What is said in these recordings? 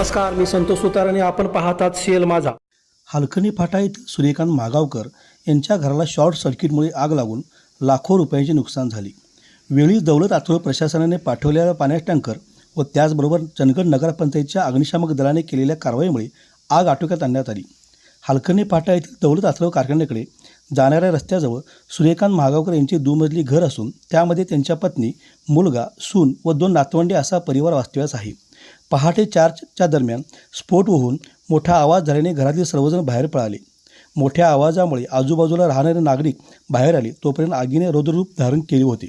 नमस्कार मी संतोष सुतार आणि आपण पाहतात सीएल माझा. हालकणी फाटा येथील सूर्यकांत महागावकर यांच्या घराला शॉर्ट सर्किटमुळे आग लागून लाखो रुपयांचे नुकसान झाले. वेळीच दौलत आथोळ प्रशासनाने पाठवलेला पाण्याचा टँकर व त्याचबरोबर चंदगड नगरपंचायतच्या अग्निशामक दलाने केलेल्या कारवाईमुळे आग आटोक्यात आणण्यात आली. हालकणी फाटा येथील दौलत आथरव कारखान्याकडे जाणाऱ्या रस्त्याजवळ सूर्यकांत महागावकर यांचे दुमजली घर असून त्यामध्ये त्यांच्या पत्नी मुलगा सून व दोन नातवंडे असा परिवार वास्तव्यास आहे. पहाटे चारच्या दरम्यान स्फोट होऊन मोठा आवाज झाल्याने घरातील सर्वजण बाहेर पळाले. मोठ्या आवाजामुळे आजूबाजूला राहणारे नागरिक बाहेर आले तोपर्यंत आगीने रौद्ररूप धारण केले होते.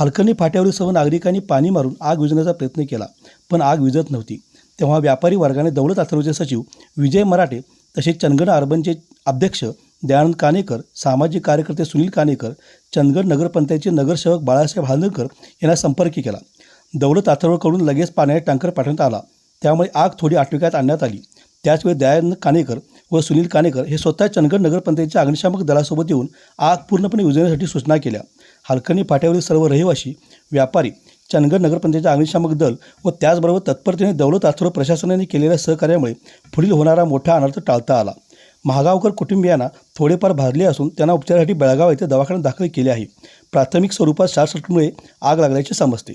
हलकणी फाट्यावरील सर्व नागरिकांनी पाणी मारून आग विझण्याचा प्रयत्न केला पण आग विझत नव्हती. तेव्हा व्यापारी वर्गाने दौलत अथर्वचे सचिव विजय मराठे तसेच चंदगड अर्बनचे अध्यक्ष दयानंद कानेकर सामाजिक कार्यकर्ते सुनील कानेकर चंदगड नगरपंचायतचे नगरसेवक बाळासाहेब हालनकर यांना संपर्क केला. दौलत अथर्वकडून लगेच पाण्याचा टँकर पाठवण्यात आला. त्यामुळे आग थोडी आटोक्यात आणण्यात आली. त्याचवेळी दयानंद कानेकर व सुनील कानेकर हे स्वतः चंदगड नगरपंचायतीच्या अग्निशामक दलासोबत येऊन आग पूर्णपणे उजळण्यासाठी सूचना केल्या. हलकणी फाट्यावरील सर्व रहिवासी व्यापारी चंदगड नगरपंचायतचे अग्निशामक दल व त्याचबरोबर तत्परतेने दौलत आथरो प्रशासनाने केलेल्या सहकार्यामुळे पुढील होणारा मोठा अनर्थ टाळता आला. महागावकर कुटुंबियांना थोडेफार भाजले असून त्यांना उपचारासाठी बेळगाव येथे दवाखान्यात दाखल केले आहे. प्राथमिक स्वरूपात शॉर्ट सर्किटमुळे आग लागल्याचे समजते.